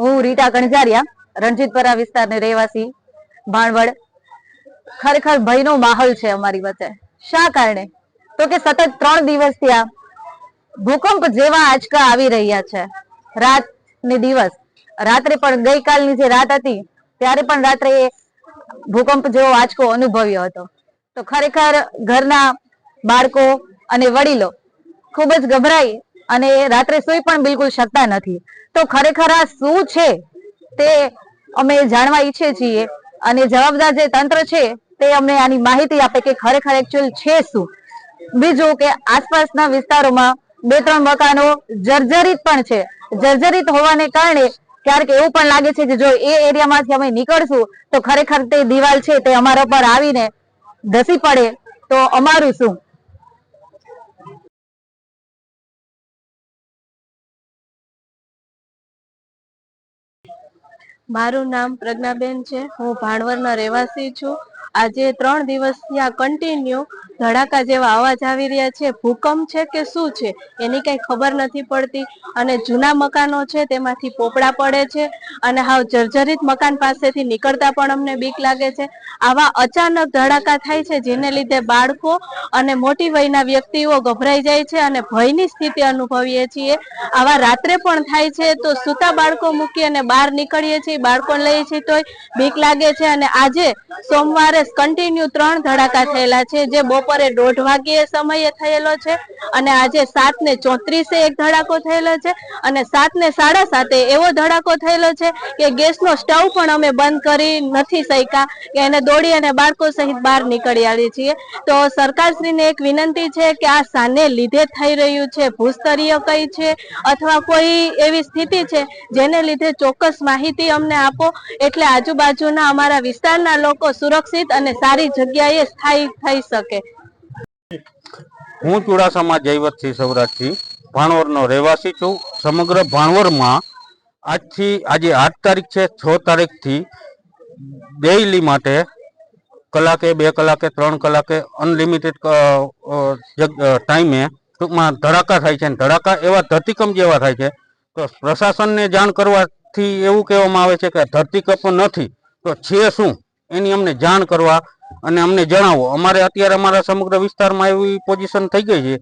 હું રીટા કણજારિયા રણજીતપરા વિસ્તારની રહેવાસી, ભાણવડ. ખરેખર ભયનો માહોલ છે અમારી વચ્ચે. શા કારણે? તો કે સતત ત્રણ દિવસથી આ ભૂકંપ જેવા આંચકા આવી રહ્યા છે. રાત ને દિવસ. રાત્રે પણ ગઈકાલની જે રાત હતી, ત્યારે પણ રાત્રે ભૂકંપ જેવો આંચકો અનુભવ્યો હતો. તો ખરેખર ઘરના બાળકો અને વડીલો ખૂબ જ ગભરાઈ અને રાત્રે સુઈ પણ બિલકુલ શકતા નથી. તો ખરેખર આ શું છે તે અમે જાણવા ઈચ્છીએ છીએ અને જવાબદાર જે તંત્ર છે તે અમને આની માહિતી આપે કે ખરેખર એકચ્યુઅલ છે શું. બીજું કે આસપાસના વિસ્તારોમાં બે ત્રણ મકાનો જર્જરિત પણ છે. જર્જરિત હોવાને કારણે ક્યારેક એવું પણ લાગે છે કે જો એ એરિયામાંથી અમે નીકળશું તો ખરેખર તે દિવાલ છે તે અમારા પર આવીને ધસી પડે તો અમારું શું? મારું નામ પ્રજ્ઞાબેન છે. હું ભાણવરના રહેવાસી છું. આજે ત્રણ દિવસથી આ કન્ટિન્યુ ધડાકા જેવા અવાજ આવી રહ્યા છે. ભૂકંપ છે કે શું છે? એની કઈ ખબર નથી પડતી. અને જૂના મકાનો છે તેમાંથી પોપડા પડે છે. અને હાવ જર્જરિત મકાન પાસેથી નીકળતા પણ અમને બીક લાગે છે. આવા અચાનક ધડાકા થાય છે જેને લીધે બાળકો અને મોટી વયના વ્યક્તિઓ ગભરાઈ જાય છે અને ભયની સ્થિતિ અનુભવીએ છીએ. આવા રાત્રે પણ થાય છે તો સૂતા બાળકો મૂકી અને બહાર નીકળીએ છીએ. બાળકો લઈએ છીએ તોય બીક લાગે છે. અને આજે સોમવારે કન્ટિન્યુ ત્રણ ધડાકા થયેલા છે, જે બપોરે દોઢ વાગ્યે સમયે થયેલો છે અને આજે સાત ને ચોત્રીસે એક ધડાકો થયેલો છે અને સાત ને સાડા સાતે એવો ધડાકો થયેલો છે કે ગેસનો સ્ટવ પણ અમે બંધ કરી નથી શક્યા કે એને દોડી અને બાળકો સહિત બહાર નીકળી આવી છીએ. તો સરકારશ્રીને એક વિનંતી છે કે આ સાને લીધે થઈ રહ્યું છે, ભૂસ્તરીય કઈ છે અથવા કોઈ એવી સ્થિતિ છે જેને લીધે ચોક્કસ માહિતી અમને આપો. એટલે આજુબાજુના અમારા વિસ્તારના લોકો સુરક્ષિત અને સારી જગ્યાએ સ્થાયી થઈ શકે. હું ચુડાસામાં જયવતસિંહ સૌરાષ્ટ્રથી ભાણવરનો રહેવાસી છું. સમગ્ર ભાણવરમાં આજથી, આજે આઠ તારીખ છે, છ તારીખથી ડેઇલી માટે કલાકે બે કલાકે ત્રણ કલાકે અનલિમિટેડ ટાઈમે ટૂંકમાં ધડાકા થાય છે. ધડાકા એવા ધરતીકંપ જેવા થાય છે તો પ્રશાસનને જાણ કરવાથી એવું કહેવામાં આવે છે કે ધરતીકંપ નથી. તો છે શું? એની અમને જાણ કરવા અને અમને જણાવો. અમારે અત્યારે અમારા સમગ્ર વિસ્તારમાં એવી પોઝિશન થઈ ગઈ છે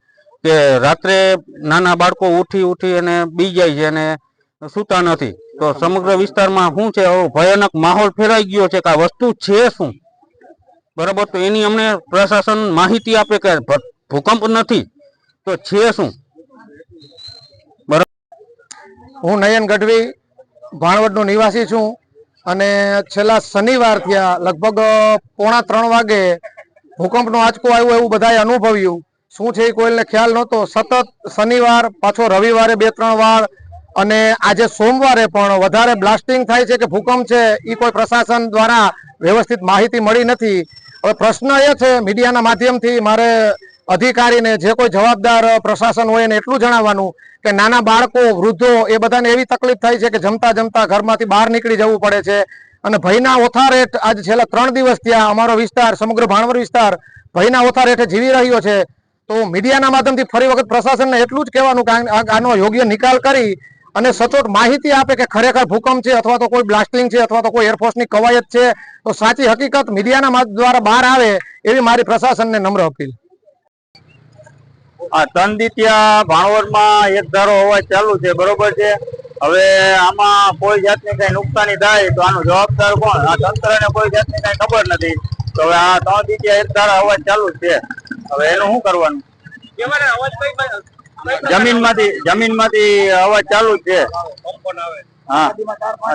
કે રાત્રે નાના બાળકો ઉઠી ઉઠી અને બી જાય છે અને સૂતા નથી. તો સમગ્ર વિસ્તારમાં શું છે? ભયાનક માહોલ ફેરાઈ ગયો છે કે આ વસ્તુ છે શું? બરાબર? તો એની અમને પ્રશાસન માહિતી આપે કે ભૂકંપ નથી. તો છે શું? બરાબર? હું નયન ગઢવી, ભાણવડનો નિવાસી છું. અને છેલ્લા શનિવાર થયા, લગભગ પોણા ત્રણ વાગે ભૂકંપનો આંચકો આવ્યો એવું બધાએ અનુભવ્યું. શું છે એ કોઈને ખ્યાલ નહોતો. સતત શનિવાર, પાછો રવિવારે બે ત્રણ વાર અને આજે સોમવારે પણ વધારે બ્લાસ્ટિંગ થાય છે કે ભૂકંપ છે એ કોઈ પ્રશાસન દ્વારા વ્યવસ્થિત માહિતી મળી નથી. હવે પ્રશ્ન એ છે, મીડિયાના માધ્યમથી મારે અધિકારીને જે કોઈ જવાબદાર પ્રશાસન હોય એને એટલું જણાવવાનું કે નાના બાળકો, વૃદ્ધો એ બધાને એવી તકલીફ થાય છે કે જમતા જમતા ઘરમાંથી બહાર નીકળી જવું પડે છે. અને ભયના ઓથાર હેઠ આજે છેલ્લા ત્રણ દિવસ ત્યાં અમારો વિસ્તાર, સમગ્ર ભાણવર વિસ્તાર ભયના ઓથાર હેઠે જીવી રહ્યો છે. તો મીડિયાના માધ્યમથી ફરી વખત પ્રશાસનને એટલું જ કહેવાનું કે આનો યોગ્ય નિકાલ કરી અને સચોટ માહિતી આપે કે ખરેખર ભૂકંપ છે અથવા તો કોઈ બ્લાસ્ટિંગ છે અથવા તો કોઈ એરફોર્સની કવાયત છે. તો સાચી હકીકત મીડિયાના દ્વારા બહાર આવે એવી મારી પ્રશાસનને નમ્ર અપીલ. આ તનદીત્યા ભાણવરમાં એક ધારો અવાજ ચાલુ છે, બરોબર છે? હવે આમાં કોઈ જાતની કઈ નુકસાની થાય તો આનો જવાબદાર કોણ? આ તંત્રને કોઈ જાતની કઈ ખબર નથી. તો હવે આ તનદીત્યા એક ધારો અવાજ ચાલુ છે. હવે એનું શું કરવાનું? જમીનમાંથી જમીનમાંથી અવાજ ચાલુ છે. હા.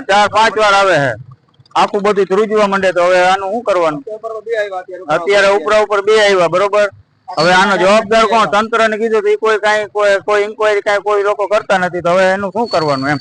ચાર પાંચ વાર આવે છે આખું બધું ધ્રુજવા માંડે તો હવે આનું શું કરવાનું? અત્યારે ઉપરા ઉપર બે આવ્યા, બરોબર? હવે આનો જવાબદાર કોણ? તંત્ર ને કીધું તો કોઈ કઈ કોઈ કોઈ ઇન્કવાયરી કઈ કોઈ લોકો કરતા નથી, તો હવે એનું શું કરવાનું એમ?